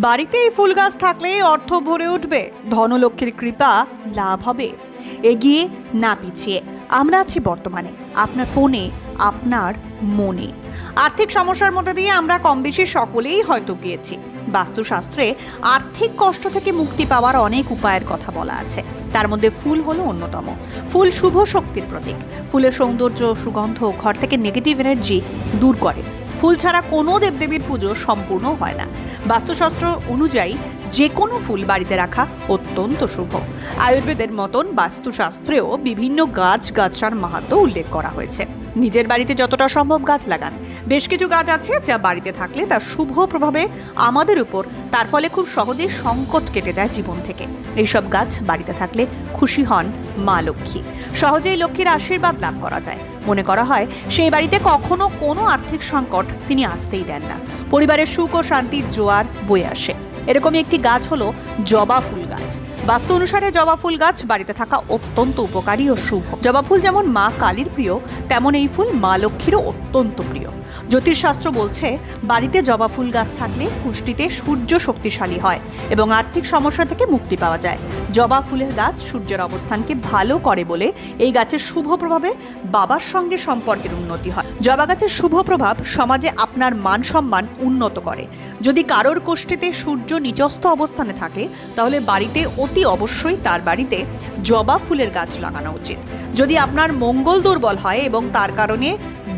বাড়িতে এই ফুল গাছ থাকলে অর্থ ভরে উঠবে। ধনলক্ষ্মীর কৃপা লাভ হবে। এগিয়ে না পিছিয়ে। আমরা আছি বর্তমানে। আপনার ফোনে, আপনার মনে। আর্থিক সমস্যার মধ্যে দিয়ে আমরা কম বেশি সকলেই হয়তো গিয়েছি। বাস্তুশাস্ত্রে আর্থিক কষ্ট থেকে মুক্তি পাওয়ার অনেক উপায়ের কথা বলা আছে। তার মধ্যে ফুল হলো অন্যতম। ফুল শুভ শক্তির প্রতীক। ফুলের সৌন্দর্য, সুগন্ধ, ঘর থেকে নেগেটিভ এনার্জি দূর করে। ফুল ছাড়া কোনো দেবদেবীর পুজো সম্পূর্ণ হয় না। বাস্তুশাস্ত্র অনুযায়ী যে কোনো ফুল বাড়িতে রাখা অত্যন্ত শুভ। আয়ুর্বেদের মতন বাস্তুশাস্ত্রেও বিভিন্ন গাছ গাছার মাহাত্ম উল্লেখ করা হয়েছে। নিজের বাড়িতে যতটা সম্ভব গাছ লাগান। বেশ কিছু গাছ আছে যা বাড়িতে থাকলে তার শুভ প্রভাবে আমাদের উপর, তার ফলে খুব সহজেই সংকট কেটে যায় জীবন থেকে। এইসব গাছ বাড়িতে থাকলে খুশি হন মা লক্ষ্মী। সহজেই লক্ষ্মীর আশীর্বাদ লাভ করা যায়। মনে করা হয়, সেই বাড়িতে কখনো কোনো আর্থিক সংকট তিনি আসতেই দেন না। পরিবারের সুখ ও শান্তির জোয়ার বয়ে আসে। এরকমই একটি গাছ হলো জবা ফুল গাছ। বাস্তু অনুসারে জবা ফুল গাছ বাড়িতে থাকা অত্যন্ত উপকারী ও শুভ। জবা ফুল যেমন মা কালীর প্রিয়, তেমন এই ফুল মা লক্ষ্মীরও অত্যন্ত প্রিয়। জ্যোতিষশাস্ত্র বলছে, বাড়িতে জবা ফুল গাছ থাকলে পুষ্টিতে সূর্য শক্তিশালী হয় এবং আর্থিক সমস্যা থেকে মুক্তি পাওয়া যায়। জবা ফুলের গাছ সূর্যের অবস্থানকে ভালো করে বলে এই গাছের শুভ প্রভাবে বাবার সঙ্গে সম্পর্কের উন্নতি হয়। জবা গাছের শুভ প্রভাব সমাজে আপনার মান সম্মান উন্নত করে। যদি কারোর কোষ্ঠীতে সূর্য নিচস্থ অবস্থানে থাকে, তাহলে বাড়িতে অতি অবশ্যই তার বাড়িতে জবা ফুলের গাছ লাগানো উচিত। যদি আপনার মঙ্গল দুর্বল হয় এবং তার কারণে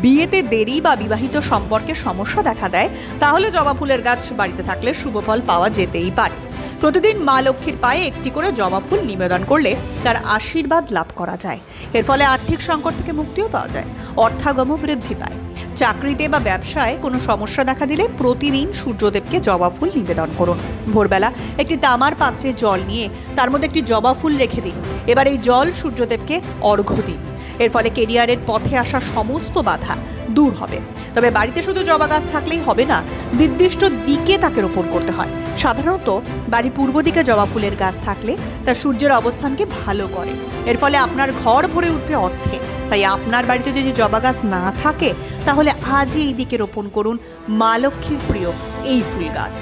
বিয়েতে দেরি বা বিবাহিত সম্পর্কে সমস্যা দেখা দেয়, তাহলে জবা ফুলের গাছ বাড়িতে থাকলে শুভ ফল পাওয়া যেতেই পারে। প্রতিদিন মা লক্ষ্মীর পায়ে একটি করে জবা ফুল নিবেদন করলে তার আশীর্বাদ লাভ করা যায়। এর ফলে আর্থিক সংকট থেকে মুক্তিও পাওয়া যায় অর্থাগম বৃদ্ধি পায়। চাকরিতে বা ব্যবসায় কোনো সমস্যা দেখা দিলে প্রতিদিন সূর্যদেবকে জবা ফুল নিবেদন করুন। ভোরবেলা একটি তামার পাত্রে জল নিয়ে তার মধ্যে একটি জবা ফুল রেখে দিন। এবার এই জল সূর্যদেবকে অর্ঘ্য দিন। এর ফলে কেরিয়ারের পথে আসা সমস্ত বাধা দূর হবে। তবে বাড়িতে শুধু জবা গাছ থাকলেই হবে না, নির্দিষ্ট দিকে তাকে রোপণ করতে হয়। সাধারণত বাড়ি পূর্ব দিকে জবা ফুলের গাছ থাকলে তা সূর্যের অবস্থানকে ভালো করে। এর ফলে আপনার ঘর ভরে উঠবে অর্থে তাই আপনার বাড়িতে যদি জবা গাছ না থাকে, তাহলে আজই এই দিকে রোপণ করুন মা লক্ষ্মীর প্রিয় এই ফুল গাছ।